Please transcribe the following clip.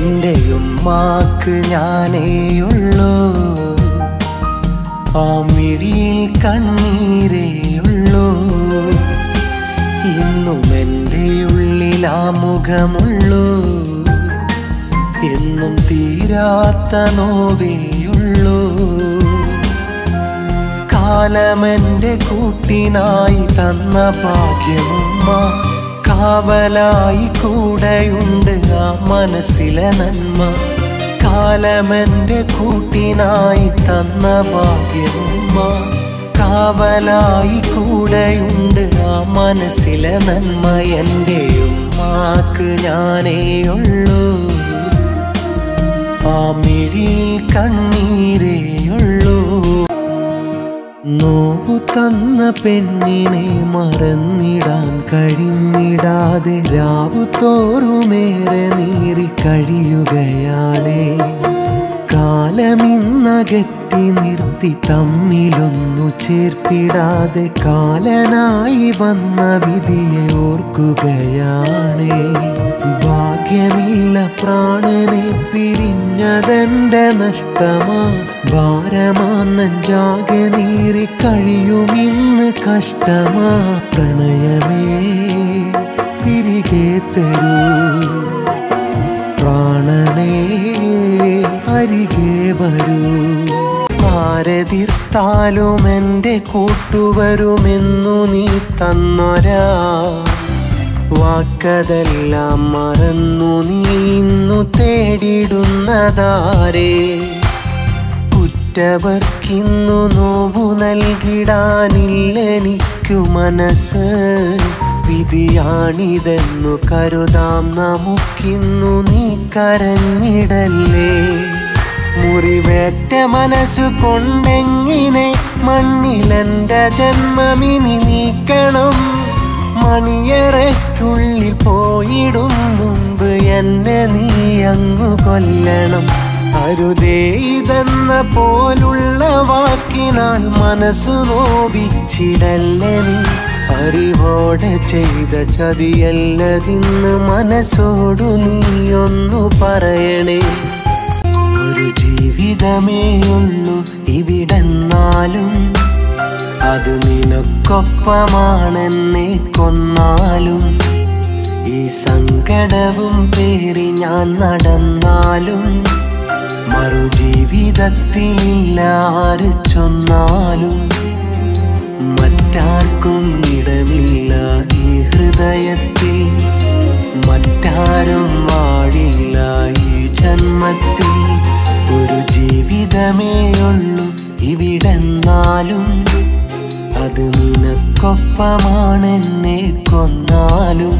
എന്റെ ഉമ്മാക്ക് ഞാനേയുള്ളൂ. ആ മിഴിയിൽ കണ്ണീരേയുള്ളൂ. ഇന്നും എന്റെ ഉള്ളിൽ ആ മുഖമുള്ളൂ എന്നും തീരാത്ത നോവേയുള്ളൂ. കാലമെന്റെ കൂട്ടിനായി തന്ന ഭാഗ്യമുമ്മ. കാവലായി കൂടെയുണ്ട് ആ മനസ്സിലെ നന്മ. കാലമെന്റെ കൂട്ടിനായി തന്ന ഭാഗ്യമ്മ കാവലായി കൂടെയുണ്ട് ആ മനസ്സിലെ നന്മ. എന്റെ ഉമ്മാക്ക് ഞാനേയുള്ളൂ ആ മിഴി കണ്ണീരേയുള്ളൂ നോവു തന്ന പെണ്ണിനെ മറന്നിടാൻ കഴിഞ്ഞിടാതെ രാവു തോറുമേറെ നീറി കഴിയുകയാണേ. കാലമിന്നകറ്റി നിർത്തി തമ്മിലൊന്നു ചേർത്തിടാതെ കാലനായി വന്ന വിധിയെ ഓർക്കുകയാണേ. ഭാഗ്യമില്ല പ്രാണനെ പിരിഞ്ഞതെന്റെ നഷ്ടമാ. ഭാരമാന്നഞ്ചാകെ നീറി കഴിയുമിന്ന് കഷ്ടമാ. പ്രണയമേ തിരികെ തരൂ. പ്രാണനെ അരികെ വരൂ. ആരതിർത്താലും എന്റെ കൂട്ടുവരുമെന്നു നീ തന്നൊരാ. വാക്കതെല്ലാം മറന്നു നീ ഇന്നു കുറ്റവർക്കിന്നു നോവു നൽകിടാനില്ലെനിക്കു മനസ്സ്. വിധിയാണിതെന്നു കരുതാം നമുക്കിന്നു നീ കരഞ്ഞിടല്ലേ? മുറിവേറ്റ മനസ്സു കൊണ്ടെങ്ങിനെ മണ്ണിലെന്റെ ജന്മമിനി നീക്കണം. മണിയറയ്ക്കുള്ളിൽ പോയിടും മുമ്പ് എന്നെ നീ അങ്ങു കൊല്ലണം. അരുതേ ഇതെന്ന പോലുള്ള വാക്കിനാൽ മനസ്സ് നോവിച്ചിടല്ലേ നീ. അറിവോടെ ചെയ്ത ചതിയല്ലതിന്ന് മനസ്സോടു നീയൊന്നു പറയണേ. ഒരു ജീവിതമേ ഉള്ളൂ ഇവിടെന്നാലും. അത് നിനക്കൊപ്പമാണെന്നെ കൊന്നാലും ഈ സങ്കടവും പേറി ഞാൻ നടന്നാലും മറു ജീവിതത്തിലില്ല ആര് ചൊന്നാലും മറ്റാർക്കും ഇടമില്ല ഈ ഹൃദയത്തിൽ മറ്റാരും വാടില്ല ഈ ജന്മത്തിൽ. ഒരു ജീവിതമേയുള്ളൂ ഇവിടെന്നാലും അത് നിനക്കൊപ്പമാണെന്നെ കൊന്നാലും